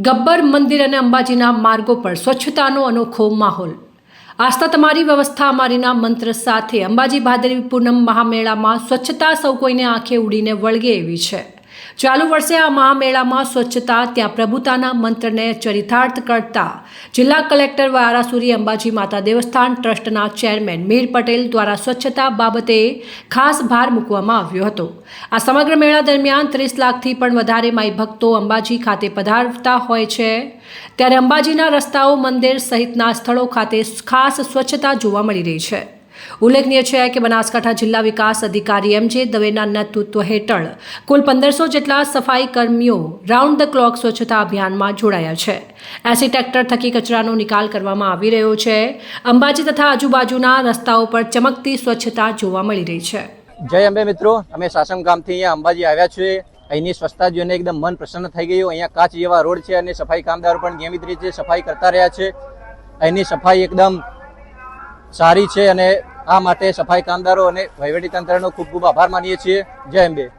ગબ્બર મંદિર અને અંબાજીના માર્ગો પર સ્વચ્છતાનો અનોખો માહોલ. આસ્થા તમારી વ્યવસ્થા, અમારીના મંત્ર સાથે અંબાજી ભાદરવી પૂનમ મહામેળામાં સ્વચ્છતા સૌ કોઈને આંખે ઉડીને વળગે એવી છે. ચાલુ વર્ષે આ મહામેળામાં સ્વચ્છતા, ત્યાં પ્રભુતાના મંત્રને ચરિતાર્થ કરતા જિલ્લા કલેક્ટર વારાસુરી અંબાજી માતા દેવસ્થાન ટ્રસ્ટના ચેરમેન મીર પટેલ દ્વારા સ્વચ્છતા બાબતે ખાસ ભાર મૂકવામાં આવ્યો હતો. આ સમગ્ર મેળા દરમિયાન ત્રીસ લાખથી પણ વધારે માઈ ભક્તો અંબાજી ખાતે પધારતા હોય છે. ત્યારે અંબાજીના રસ્તાઓ, મંદિર સહિતના સ્થળો ખાતે ખાસ સ્વચ્છતા જોવા મળી રહી છે. ઉલ્લેખનીય છે કે બનાસકાંઠા જિલ્લા વિકાસ અધિકારી એમ જે દવેના નેતૃત્વ હેઠળ કુલ પંદરસો જેટલા સફાઈ કર્મીઓ રાઉન્ડ ધ ક્લોક સ્વચ્છતા અભિયાનમાં જોડાયા છે. એસી ટ્રેક્ટર થકી કચરાનો નિકાલ કરવામાં આવી રહ્યો છે. અંબાજી તથા આજુબાજુના રસ્તાઓ પર ચમકતી સ્વચ્છતા જોવા મળી રહી છે. જય અંબે મિત્રો. અમે સાસમ ગામથી અહીંયા અંબાજી આવ્યા છીએ. અહીંની સ્વચ્છતા જોઈને એકદમ મન પ્રસન્ન થઈ ગયું. અહીંયા કાચ જેવા રોડ છે અને સફાઈ કામદારો પણ નિયમિત રીતે સફાઈ કરતા રહ્યા છે. અહીંની સફાઈ એકદમ સારી છે અને આ માટે સફાઈ કામદારો અને વહીવટી તંત્રનો ખૂબ ખૂબ આભાર માનીએ છીએ. જય અંબે